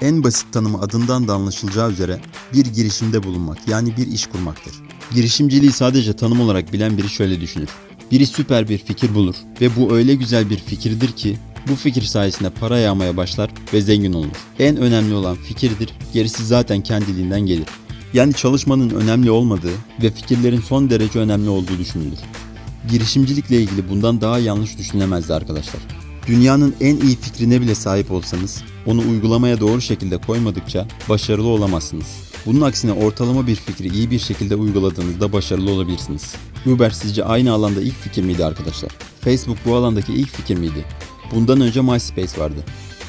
En basit tanımı adından da anlaşılacağı üzere bir girişimde bulunmak yani bir iş kurmaktır. Girişimciliği sadece tanım olarak bilen biri şöyle düşünür. Biri süper bir fikir bulur ve bu öyle güzel bir fikirdir ki bu fikir sayesinde para yağmaya başlar ve zengin olur. En önemli olan fikirdir, gerisi zaten kendiliğinden gelir. Yani çalışmanın önemli olmadığı ve fikirlerin son derece önemli olduğu düşünülür. Girişimcilikle ilgili bundan daha yanlış düşünülemezdi arkadaşlar. Dünyanın en iyi fikrine bile sahip olsanız, onu uygulamaya doğru şekilde koymadıkça başarılı olamazsınız. Bunun aksine ortalama bir fikri iyi bir şekilde uyguladığınızda başarılı olabilirsiniz. Uber sizce aynı alanda ilk fikir miydi arkadaşlar? Facebook bu alandaki ilk fikir miydi? Bundan önce MySpace vardı.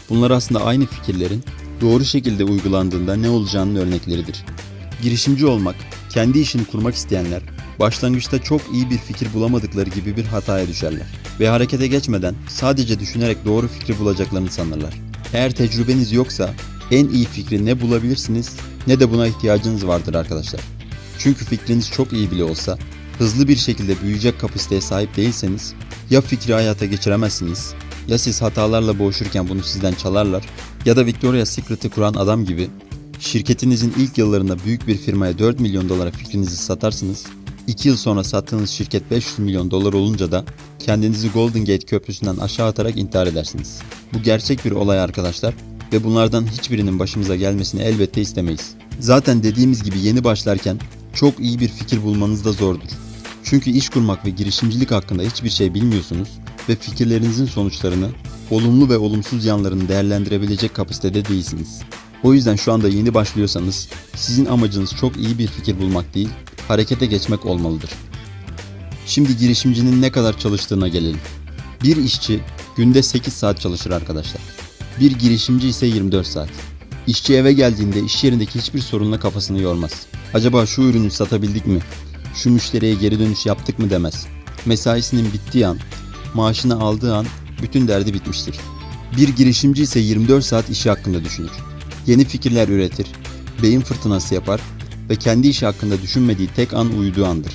Bunlar aslında aynı fikirlerin doğru şekilde uygulandığında ne olacağının örnekleridir. Girişimci olmak, kendi işini kurmak isteyenler başlangıçta çok iyi bir fikir bulamadıkları gibi bir hataya düşerler ve harekete geçmeden sadece düşünerek doğru fikri bulacaklarını sanırlar. Eğer tecrübeniz yoksa en iyi fikri ne bulabilirsiniz ne de buna ihtiyacınız vardır arkadaşlar. Çünkü fikriniz çok iyi bile olsa hızlı bir şekilde büyüyecek kapasiteye sahip değilseniz ya fikri hayata geçiremezsiniz ya siz hatalarla boğuşurken bunu sizden çalarlar ya da Victoria's Secret'ı kuran adam gibi şirketinizin ilk yıllarında büyük bir firmaya 4 milyon dolara fikrinizi satarsınız. 2 yıl sonra sattığınız şirket 500 milyon dolar olunca da kendinizi Golden Gate Köprüsü'nden aşağı atarak intihar edersiniz. Bu gerçek bir olay arkadaşlar ve bunlardan hiçbirinin başımıza gelmesini elbette istemeyiz. Zaten dediğimiz gibi yeni başlarken çok iyi bir fikir bulmanız da zordur. Çünkü iş kurmak ve girişimcilik hakkında hiçbir şey bilmiyorsunuz ve fikirlerinizin sonuçlarını, olumlu ve olumsuz yanlarını değerlendirebilecek kapasitede değilsiniz. O yüzden şu anda yeni başlıyorsanız sizin amacınız çok iyi bir fikir bulmak değil, harekete geçmek olmalıdır. Şimdi girişimcinin ne kadar çalıştığına gelelim. Bir işçi günde 8 saat çalışır arkadaşlar. Bir girişimci ise 24 saat. İşçi eve geldiğinde iş yerindeki hiçbir sorunla kafasını yormaz. Acaba şu ürünü satabildik mi? Şu müşteriye geri dönüş yaptık mı demez. Mesaisinin bittiği an, maaşını aldığı an bütün derdi bitmiştir. Bir girişimci ise 24 saat işi hakkında düşünür. Yeni fikirler üretir, beyin fırtınası yapar ve kendi işi hakkında düşünmediği tek an uyuduğu andır.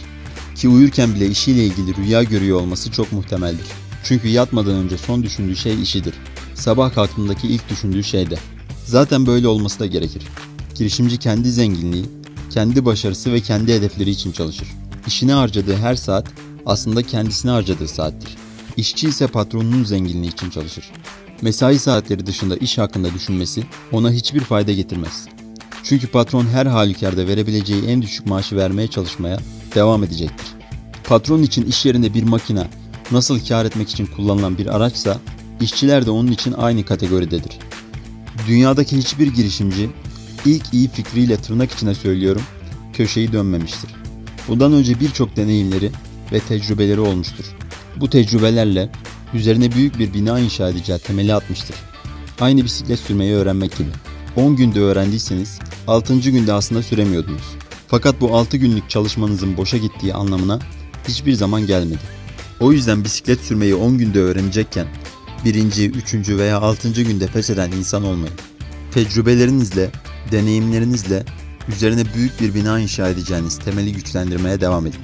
Ki uyurken bile işiyle ilgili rüya görüyor olması çok muhtemeldir. Çünkü yatmadan önce son düşündüğü şey işidir. Sabah kalktığındaki ilk düşündüğü şey de. Zaten böyle olması da gerekir. Girişimci kendi zenginliği, kendi başarısı ve kendi hedefleri için çalışır. İşine harcadığı her saat aslında kendisine harcadığı saattir. İşçi ise patronunun zenginliği için çalışır. Mesai saatleri dışında iş hakkında düşünmesi ona hiçbir fayda getirmez. Çünkü patron her halükarda verebileceği en düşük maaşı vermeye çalışmaya devam edecektir. Patron için iş yerinde bir makine nasıl kar etmek için kullanılan bir araçsa işçiler de onun için aynı kategoridedir. Dünyadaki hiçbir girişimci ilk iyi fikriyle tırnak içine söylüyorum köşeyi dönmemiştir. Bundan önce birçok deneyimleri ve tecrübeleri olmuştur. Bu tecrübelerle üzerine büyük bir bina inşa edeceği temeli atmıştır. Aynı bisiklet sürmeyi öğrenmek gibi. 10 günde öğrendiyseniz 6. günde aslında süremiyordunuz. Fakat bu 6 günlük çalışmanızın boşa gittiği anlamına hiçbir zaman gelmedi. O yüzden bisiklet sürmeyi 10 günde öğrenecekken birinci, üçüncü veya altıncı günde pes eden insan olmayın. Tecrübelerinizle, deneyimlerinizle üzerine büyük bir bina inşa edeceğiniz temeli güçlendirmeye devam edin.